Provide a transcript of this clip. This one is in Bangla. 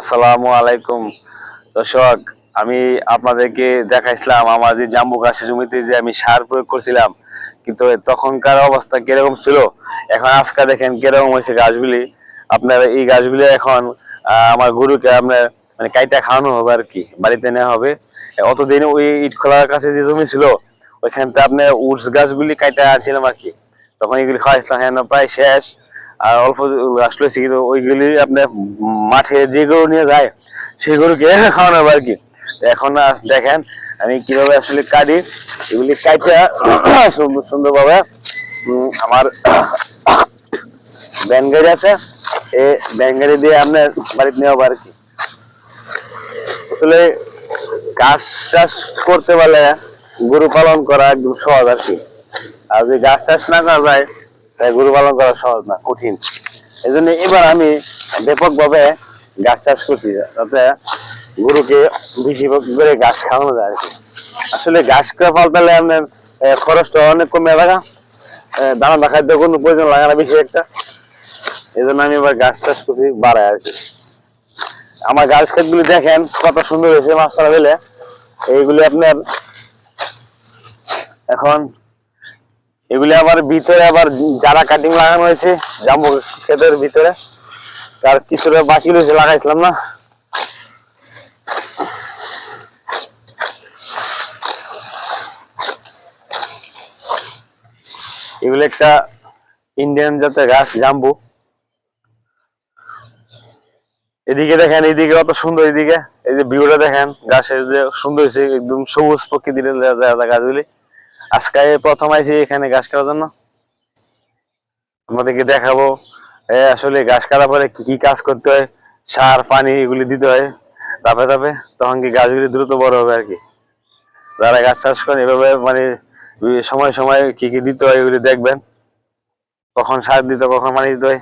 আসসালামু আলাইকুম। দর্শক, আমি আপনাদেরকে দেখাইছিলাম আমার যে জাম্বু গাছের জমিতে যে আমি সার প্রয়োগ করছিলাম, কিন্তু তখনকার অবস্থা কীরকম ছিল? এখন আজকে দেখেন কীরকম হয়েছে গাছগুলি। আপনার এই গাছগুলি এখন আমার গরুকে আপনার মানে কাইটা খাওয়ানো হবে আর কি, বাড়িতে নেওয়া হবে। অতদিন ওই ইট খোলার কাছে যে জমি ছিল, ওইখানটা আপনার উডস গাছগুলি কাইটা আনছিলাম আর কি। তখন এগুলি খাওয়াইছিলাম হ্যাঁ প্রায় শেষ। আর অল্প গাছ রয়েছে, কিন্তু ওইগুলি আপনার মাঠে যে গরু নিয়ে যায়, সেই গরুকে খাওয়ানো আর কি? এখন দেখেন আমি কীভাবে আসলে কাটি, এগুলি কাটা সুন্দর, সুন্দরভাবে আমার ব্যান গাড়ি আছে এই ব্যান গাড়ি দিয়ে আপনার বাড়িতে হবে আর কি? আসলে গাছ চাষ করতে পারলে গরু পালন করা একদম সহজ আর কি। আর যদি গাছ চাষ না করা যায় তাই গরু পালন করা সহজ না, কঠিন। এই জন্য এবার আমি ব্যাপক ভাবে গাছ চাষ করছি, যাতে গরুকে বেশি করে গাছ খাওয়ানো যায় আর কি। আসলে গাছ পাল্টালে আপনার খরচটা অনেক কমে লাগা দানা দেখার কোনো প্রয়োজন লাগে না বেশি একটা। এই জন্য আমি এবার গাছ চাষ করছি বাড়ায় আর কি। আমার গাছ ক্ষেতগুলি দেখেন, কত সুন্দর হয়েছে মাছটা দিলে এইগুলি আপনার, এখন এগুলি আবার ভিতরে আবার যারা কাটিং লাগানো হয়েছে জাম্বু ক্ষেতের ভিতরে তার কিছুটা বাকি রয়েছে, লাগাইছিলাম না। এগুলো একটা ইন্ডিয়ান জাতের গাছ, জাম্বু। এদিকে দেখেন, এদিকে অত সুন্দর এদিকে। এই যে ভিউটা দেখেন গাছের যে সুন্দর হয়েছে, একদম সবুজ প্রকৃতির গাছগুলি। আজকে প্রথম আইছি এখানে গাছ কাটার জন্য। আমাদেরকে দেখাবো আসলে গাছ কাটা পরে কি কি কাজ করতে হয়? সার, পানি এগুলি দিতে হয়। তাপে তাপে তখন কি গাছগুলি দ্রুত বড় হবে আর কি? যারা গাছ চাষ করেন, এভাবে মানে সময় সময় কি কি দিতে হয় এগুলি দেখবেন। কখন সার দিতে কখন পানি দিতে হয়।